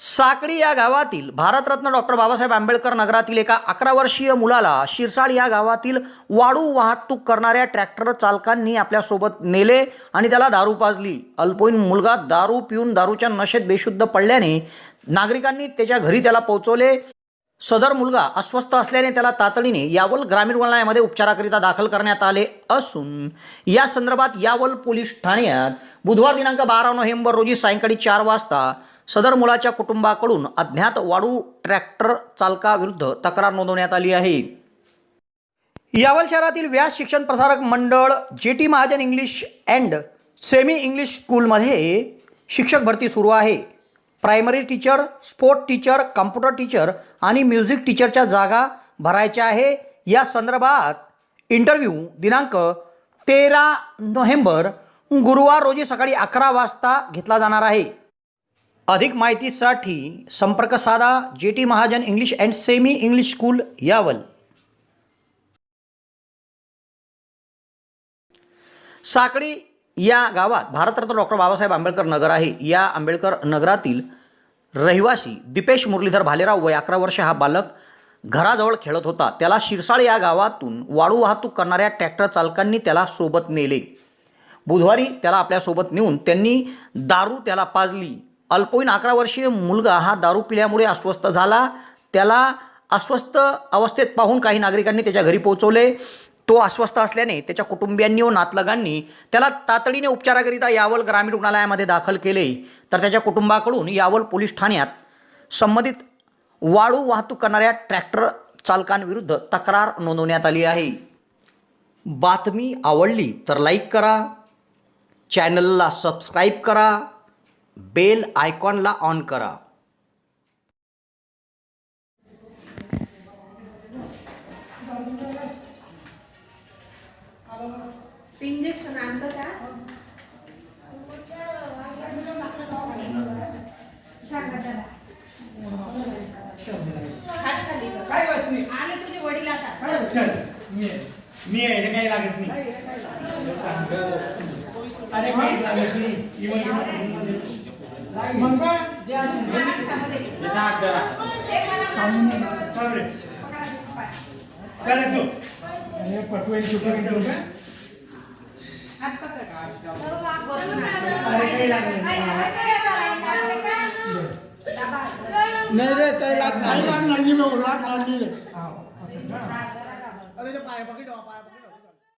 साकडी या गावातील भारतरत्न डॉक्टर बाबासाहेब आंबेडकर नगरातील एका अकरा वर्षीय मुलाला शिरसाळ या गावातील वाळू वाहतूक करणाऱ्या ट्रॅक्टर चालकांनी आपल्यासोबत नेले आणि त्याला दारू पाजली. अल्पवयीन मुलगा दारू पिऊन दारूच्या नशेत बेशुद्ध पडल्याने नागरिकांनी त्याच्या घरी त्याला पोहोचवले. सदर मुलगा अस्वस्थ असल्याने त्याला तातडीने यावल ग्रामीण रुग्णालयामध्ये उपचाराकरिता दाखल करण्यात आले असून या संदर्भात यावल पोलीस ठाण्यात बुधवार दिनांक बारा नोव्हेंबर रोजी सायंकाळी चार वाजता सदर मुलाच्या कुटुंबाकडून अज्ञात वाळू ट्रॅक्टर चालकाविरुद्ध तक्रार नोंदवण्यात आली आहे. यावल शहरातील व्यास शिक्षण प्रसारक मंडळ J T Mahajan English and semi English स्कूलमध्ये शिक्षक भरती सुरू आहे. Primary teacher sport teacher computer teacher आणि म्युझिक टीचरच्या जागा भरायच्या आहे. या संदर्भात इंटरव्ह्यू दिनांक तेरा नोव्हेंबर गुरुवार रोजी सकाळी अकरा वाजता घेतला जाणार आहे. अधिक माहितीसाठी संपर्क साधा J T Mahajan English and semi English school Yawal. Sakadi या गावात भारतरत्न डॉक्टर बाबासाहेब आंबेडकर नगर आहे. या आंबेडकर नगरातील रहिवासी दीपेश मुरलीधर भालेराव वय अकरा वर्ष हा बालक घराजवळ खेळत होता. त्याला शिरसाळ या गावातून वाळू वाहतूक करणाऱ्या ट्रॅक्टर चालकांनी त्याला सोबत नेले. बुधवारी त्याला आपल्यासोबत नेऊन त्यांनी दारू त्याला पाजली. अल्पवयीन अकरा वर्षीय मुलगा हा दारू पिल्यामुळे अस्वस्थ झाला. त्याला अस्वस्थ अवस्थेत पाहून काही नागरिकांनी त्याच्या घरी पोहोचवले. तो अस्वस्थ असल्याने त्याच्या कुटुंबियांनी व नातलगांनी त्याला तातडीने उपचाराकरिता यावल ग्रामीण रुग्णालयामध्ये दाखल केले. तर त्याच्या कुटुंबाकडून यावल पोलीस ठाण्यात संबंधित वाळू वाहतूक करणाऱ्या ट्रॅक्टर चालकांविरुद्ध तक्रार नोंदवण्यात आली आहे. बातमी आवडली तर लाईक करा. चॅनलला सबस्क्राईब करा. बेल आयकॉनला ऑन करा. इंजेक्शन आणतं का? आले तुझे वडील आता. मी मी आहे हे काही लागत नाही. अरे काही लागत नाही. मग काय रे रे पटवेल सुपर करू का हात पकड. बसून हात. अरे काही लागत नाही. रे काही लागणार नाही. नाही लागणार नाही. अरे पाय पकड पाय पकड